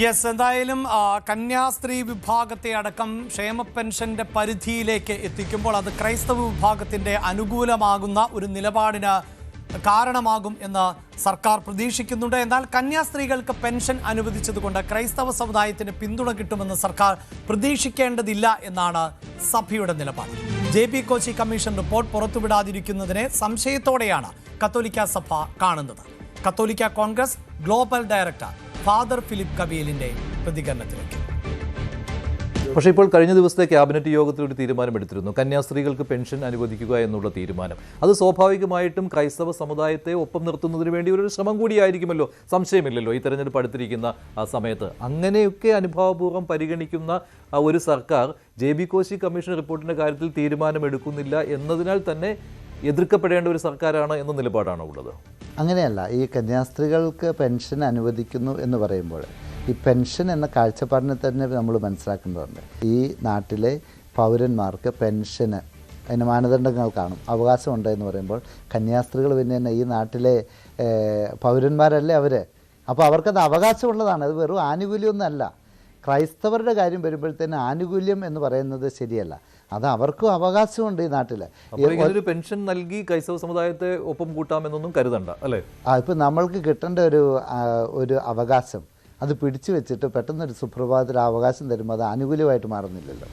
Yes എന്തായാലും കന്യാസ്ത്രീ വിഭാഗത്തെ അടക്കം ക്ഷേമ പെൻഷന്റെ പരിധിയിലേക്ക് എത്തിക്കുമ്പോൾ അത് ക്രൈസ്തവ വിഭാഗത്തിന്റെ അനുകൂലമാകുന്ന ഒരു നിലപാടിന് കാരണമാകും എന്ന് സർക്കാർ പ്രതീക്ഷിക്കുന്നുണ്ട്. എന്നാൽ കന്യാസ്ത്രീകൾക്ക് പെൻഷൻ അനുവദിച്ചതുകൊണ്ട് ക്രൈസ്തവ സമുദായത്തിന് പിന്തുണ കിട്ടുമെന്ന് സർക്കാർ പ്രതീക്ഷിക്കേണ്ടതില്ല എന്നാണ് സഭയുടെ നിലപാട്. J P Koshy commission report പുറത്തുവിടാതിരിക്കുന്നതിനെ സംശയത്തോടെയാണ് കത്തോലിക്ക സഭ കാണുന്നത്. കത്തോലിക്ക congress global director father Philip കബീലിന്റെ പ്രതികരണത്തിലേക്ക്. പക്ഷേ ഇപ്പോൾ കഴിഞ്ഞ ദിവസത്തെ ക്യാബിനറ്റ് യോഗത്തിൽ ഒരു തീരുമാനമെടുത്തിരുന്നു. കന്യാസ്ത്രീകൾക്ക് പെൻഷൻ അനുവദിക്കുക എന്നുള്ള തീരുമാനം. അത് സ്വാഭാവികമായിട്ടും ക്രൈസ്തവ സമുദായത്തെ ഒപ്പം നിർത്തുന്നതിന് വേണ്ടി ഒരു ശ്രമം കൂടിയായിരിക്കുമല്ലോ. സംശയമില്ലല്ലോ ഈ തെരഞ്ഞെടുപ്പ് അടുത്തിരിക്കുന്ന സമയത്ത്. അങ്ങനെയൊക്കെ അനുഭാവപൂർവം പരിഗണിക്കുന്ന ഒരു സർക്കാർ ജെ ബി കോശി കമ്മീഷൻ റിപ്പോർട്ടിന്റെ കാര്യത്തിൽ തീരുമാനമെടുക്കുന്നില്ല എന്നതിനാൽ തന്നെ എതിർക്കപ്പെടേണ്ട ഒരു സർക്കാരാണ് എന്ന നിലപാടാണോ ഉള്ളത് അങ്ങനെയല്ല ഈ കന്യാസ്ത്രീകൾക്ക് പെൻഷൻ അനുവദിക്കുന്നു എന്ന് പറയുമ്പോൾ ഈ പെൻഷൻ എന്ന കാഴ്ചപ്പാടിനെ തന്നെ നമ്മൾ മനസ്സിലാക്കേണ്ടതുണ്ട്. ഈ നാട്ടിലെ പൗരന്മാർക്ക് പെൻഷന് അതിന് മാനദണ്ഡങ്ങൾ കാണും. അവകാശമുണ്ട് എന്ന് പറയുമ്പോൾ കന്യാസ്ത്രീകൾ പിന്നെ തന്നെ ഈ നാട്ടിലെ പൗരന്മാരല്ലേ അവർ അപ്പോൾ അവർക്കത് അവകാശമുള്ളതാണ്. അത് വെറും ആനുകൂല്യമൊന്നുമല്ല. ക്രൈസ്തവരുടെ കാര്യം വരുമ്പോഴത്തേന് ആനുകൂല്യം എന്ന് പറയുന്നത് ശരിയല്ല. അത് അവർക്കും അവകാശമുണ്ട് ഈ നാട്ടിൽ ഒരു പെൻഷൻ നൽകി ക്രൈസ്തവ സമുദായത്തെ ഒപ്പം കൂട്ടാമെന്നൊന്നും കരുതണ്ട അല്ലേ? ആ ഇപ്പം നമ്മൾക്ക് കിട്ടേണ്ട ഒരു ഒരു അവകാശം അത് പിടിച്ചു വെച്ചിട്ട് പെട്ടെന്നൊരു സുപ്രഭാതത്തിൽ അവകാശം തരുമ്പോൾ അത് ആനുകൂല്യമായിട്ട് മാറുന്നില്ലല്ലോ.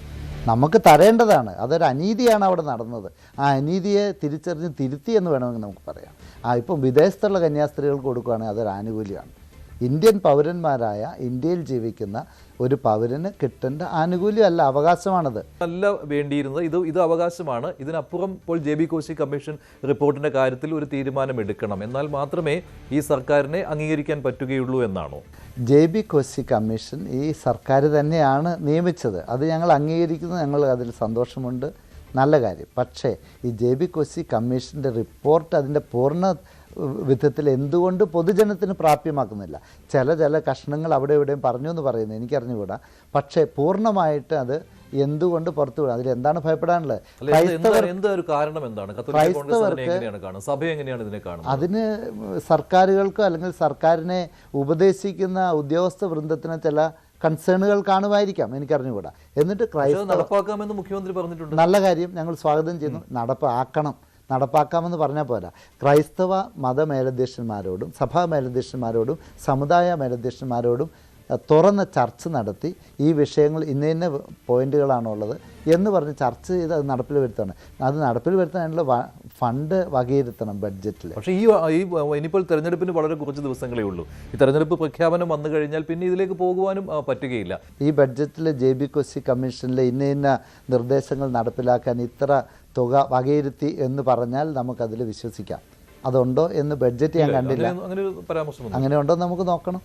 നമുക്ക് തരേണ്ടതാണ് അതൊരു അനീതിയാണ് അവിടെ നടന്നത്. ആ അനീതിയെ തിരിച്ചറിഞ്ഞ് തിരുത്തി എന്ന് വേണമെങ്കിൽ നമുക്ക് പറയാം. ആ ഇപ്പം വിദേശത്തുള്ള കന്യാസ്ത്രീകൾക്ക് കൊടുക്കുകയാണെങ്കിൽ അതൊരു ആനുകൂല്യമാണ്. ഇന്ത്യൻ പൗരന്മാരായ ഇന്ത്യയിൽ ജീവിക്കുന്ന ഒരു പൗരന് കിട്ടേണ്ട ആനുകൂല്യമല്ല അവകാശമാണത്. അല്ല വേണ്ടിയിരുന്നത്. ഇത് ഇത് അവകാശമാണ്. ഇതിനപ്പുറം ഇപ്പോൾ ജെ ബി കോശി കമ്മീഷൻ റിപ്പോർട്ടിന്റെ കാര്യത്തിൽ ഒരു തീരുമാനം എടുക്കണം എന്നാൽ മാത്രമേ ഈ സർക്കാരിനെ അംഗീകരിക്കാൻ പറ്റുകയുള്ളൂ എന്നാണോ? ജെ ബി കോശി കമ്മീഷൻ ഈ സർക്കാർ തന്നെയാണ് നിയമിച്ചത്. അത് ഞങ്ങൾ അംഗീകരിക്കുന്നു. ഞങ്ങൾ അതിൽ സന്തോഷമുണ്ട്. നല്ല കാര്യം. പക്ഷേ ഈ ജെ ബി കോശി കമ്മീഷന്റെ റിപ്പോർട്ട് അതിന്റെ പൂർണ വിധത്തിൽ എന്തുകൊണ്ട് പൊതുജനത്തിന് പ്രാപ്യമാക്കുന്നില്ല? ചില ചില കഷ്ണങ്ങൾ അവിടെ ഇവിടെയും പറഞ്ഞു എന്ന് പറയുന്നത് എനിക്കറിഞ്ഞുകൂടാ. പക്ഷേ പൂർണമായിട്ട് അത് എന്തുകൊണ്ട് പുറത്തു വിടാം? അതിൽ എന്താണ് ഭയപ്പെടാനുള്ളത്? ക്രൈസ്തവർക്ക് അതിനെ സർക്കാരുകൾക്കോ അല്ലെങ്കിൽ സർക്കാരിനെ ഉപദേശിക്കുന്ന ഉദ്യോഗസ്ഥ വൃന്ദത്തിന് ചില കൺസേണുകൾ കാണുമായിരിക്കാം എനിക്കറിഞ്ഞുകൂടാ. എന്നിട്ട് ക്രൈസ്തവ നടപ്പാക്കാമെന്ന് മുഖ്യമന്ത്രി പറഞ്ഞിട്ടുണ്ട്. നല്ല കാര്യം ഞങ്ങൾ സ്വാഗതം ചെയ്യുന്നു. നടപ്പാക്കണം. നടപ്പാക്കാമെന്ന് പറഞ്ഞാൽ പോരാ. ക്രൈസ്തവ മത മേലധ്യക്ഷന്മാരോടും സഭാ മേലധ്യക്ഷന്മാരോടും സമുദായ മേലധ്യക്ഷന്മാരോടും തുറന്ന ചർച്ച നടത്തി ഈ വിഷയങ്ങൾ ഇന്ന ഇന്ന പോയിന്റുകളാണുള്ളത് എന്ന് പറഞ്ഞ് ചർച്ച ചെയ്ത് അത് നടപ്പിൽ വരുത്തണം. അത് നടപ്പിൽ വരുത്താനുള്ള ഫണ്ട് വകയിരുത്തണം ബഡ്ജറ്റിൽ. പക്ഷേ ഈ ഈ ഇനിയിപ്പോൾ തെരഞ്ഞെടുപ്പിന് വളരെ കുറച്ച് ദിവസങ്ങളേ ഉള്ളൂ. ഈ തെരഞ്ഞെടുപ്പ് പ്രഖ്യാപനം വന്നു കഴിഞ്ഞാൽ പിന്നെ ഇതിലേക്ക് പോകുവാനും പറ്റുകയില്ല. ഈ ബഡ്ജറ്റിൽ ജെ ബി കൊസി കമ്മീഷനിലെ ഇന്ന ഇന്ന നിർദ്ദേശങ്ങൾ നടപ്പിലാക്കാൻ ഇത്ര തുക വകയിരുത്തി എന്ന് പറഞ്ഞാൽ നമുക്കതിൽ വിശ്വസിക്കാം. അതുണ്ടോ എന്ന് ബഡ്ജറ്റ് ഞാൻ കണ്ടില്ല. അങ്ങനെ ഉണ്ടോ എന്ന് നമുക്ക് നോക്കണം.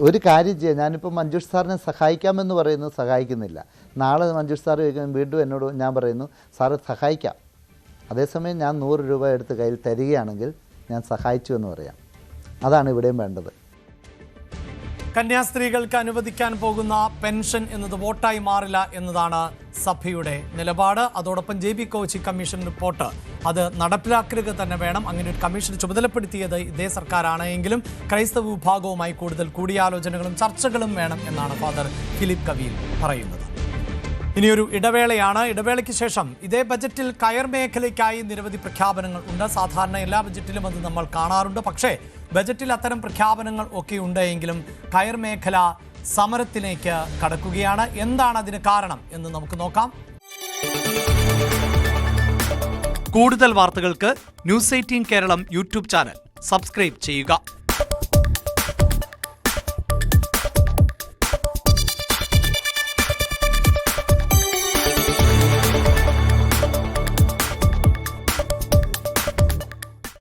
ഒരു കാര്യം ചെയ്യാം. ഞാനിപ്പോൾ മഞ്ജുഷ് സാറിനെ സഹായിക്കാമെന്ന് പറയുന്നു സഹായിക്കുന്നില്ല. നാളെ മഞ്ജുഷ് സാർ ചോദിക്കും വീണ്ടും എന്നോട് ഞാൻ പറയുന്നു സാറ് സഹായിക്കാം. അതേസമയം ഞാൻ നൂറ് രൂപ എടുത്ത് കയ്യിൽ തരികയാണെങ്കിൽ ഞാൻ സഹായിച്ചു എന്ന് പറയാം. അതാണ് ഇവിടെയും വേണ്ടത്. കന്യാസ്ത്രീകൾക്ക് അനുവദിക്കാൻ പോകുന്ന പെൻഷൻ എന്നത് വോട്ടായി മാറില്ല എന്നതാണ് സഭയുടെ നിലപാട്. അതോടൊപ്പം J B Koshy commission report. അത് നടപ്പിലാക്കുക തന്നെ വേണം. അങ്ങനെ ഒരു കമ്മീഷൻ ചുമതലപ്പെടുത്തിയത് ഇതേ സർക്കാരാണ് എങ്കിലും ക്രൈസ്തവ വിഭാഗവുമായി കൂടുതൽ കൂടിയാലോചനകളും ചർച്ചകളും വേണം എന്നാണ് ഫാദർ ഫിലിപ്പ് കവിയിൽ പറയുന്നത്. ഇനിയൊരു ഇടവേളയാണ്. ഇടവേളയ്ക്ക് ശേഷം ഇതേ ബജറ്റിൽ കയർ മേഖലയ്ക്കായി നിരവധി പ്രഖ്യാപനങ്ങൾ ഉണ്ട്. സാധാരണ എല്ലാ ബജറ്റിലും അത് നമ്മൾ കാണാറുണ്ട്. പക്ഷേ ബജറ്റിൽ അത്തരം പ്രഖ്യാപനങ്ങൾ ഒക്കെ ഉണ്ട് എങ്കിലും കയർ മേഖല സമരത്തിലേക്ക് കടക്കുകയാണ്. എന്താണ് അതിന് കാരണം എന്ന് നമുക്ക് നോക്കാം. കൂടുതൽ വാർത്തകൾക്ക് news eighteen Keralam YouTube channel. Subscribe ചെയ്യുക.